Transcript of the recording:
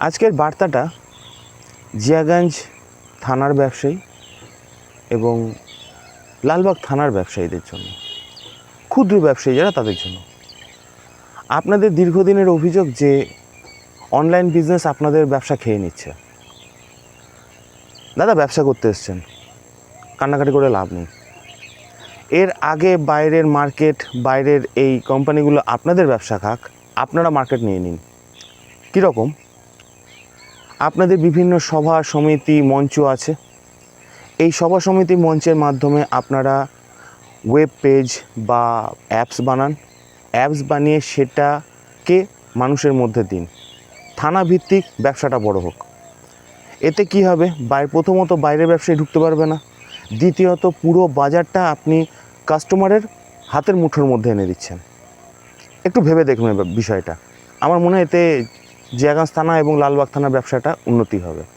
আজকের বার্তাটা জিয়াগঞ্জ থানার ব্যবসায়ী এবং লালবাগ থানার ব্যবসায়ীদের জন্য, ক্ষুদ্র ব্যবসায়ী যারা তাদের জন্য। আপনাদের দীর্ঘদিনের অভিযোগ যে অনলাইন বিজনেস আপনাদের ব্যবসা খেয়ে নিচ্ছে। দাদা, ব্যবসা করতে এসছেন, কান্নাকাটি করে লাভ নেই। এর আগে বাইরের মার্কেট, বাইরের এই কোম্পানিগুলো আপনাদের ব্যবসা খাক, আপনারা মার্কেট নিয়ে নিন। কীরকম? আপনাদের বিভিন্ন সভা, সমিতি মঞ্চ আছে। এই সভা, সমিতি, মঞ্চের মাধ্যমে আপনারা ওয়েব পেজ বা অ্যাপস বানান। অ্যাপস বানিয়ে সেটাকে মানুষের মধ্যে দিন। থানা ভিত্তিক ব্যবসাটা বড় হোক। এতে কি হবে? বাইরে প্রথমত বাইরের ব্যবসায় ঢুকতে পারবে না। দ্বিতীয়ত পুরো বাজারটা আপনি কাস্টমারের হাতের মুঠোর মধ্যে এনে দিচ্ছেন। একটু ভেবে দেখুন বিষয়টা। আমার মনে হয় এতে জিয়াগঞ্জ থানা এবং লালবাগ থানার ব্যবসাটা উন্নতি হবে।